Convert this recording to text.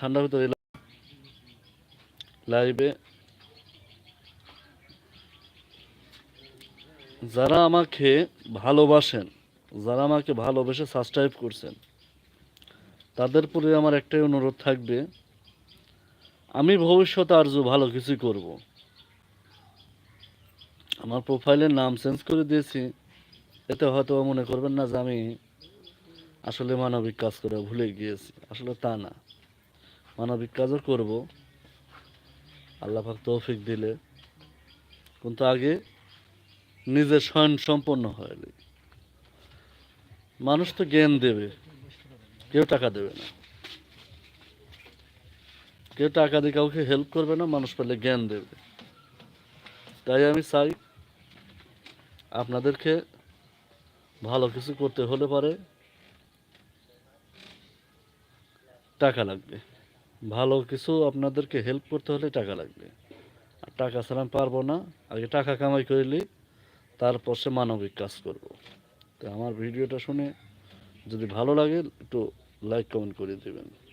ঠান্ডা ভিতরে লাইভে যারা আমাকে ভালোবাসেন, যারা আমাকে ভালোবেসে সাবস্ক্রাইব করছেন, তাদের প্রতি আমার একটাই অনুরোধ থাকবে, আমি ভবিষ্যতে আর যে ভালো কিছু করব। আমার প্রোফাইলের নাম চেঞ্জ করে দিয়েছি, এতে হয়তো মনে করবেন না যে আমি আসলে মানবিক কাজ করে ভুলে গিয়েছি, আসলে তা না। মানবিক কাজও করব। আল্লাহ পাক তৌফিক দিলে। কিন্তু আগে নিজের স্বয়ং সম্পন্ন হয়নি মানুষ তো জ্ঞান দেবে, কেউ টাকা দেবে না। কেউ টাকা দিয়ে কাউকে হেল্প করবে না, মানুষ পেলে জ্ঞান দেবে। তাই আমি চাই আপনাদেরকে ভালো কিছু করতে হলে পারে, টাকা লাগবে। ভালো কিছু আপনাদেরকে হেল্প করতে হলে টাকা লাগবে। আর টাকা ছাড়া পারব না। আগে টাকা কামাই করলে তারপর সে মানবিক কাজ করব। তো আমার ভিডিওটা শুনে যদি ভালো লাগে, একটু লাইক কমেন্ট করে দেবেন।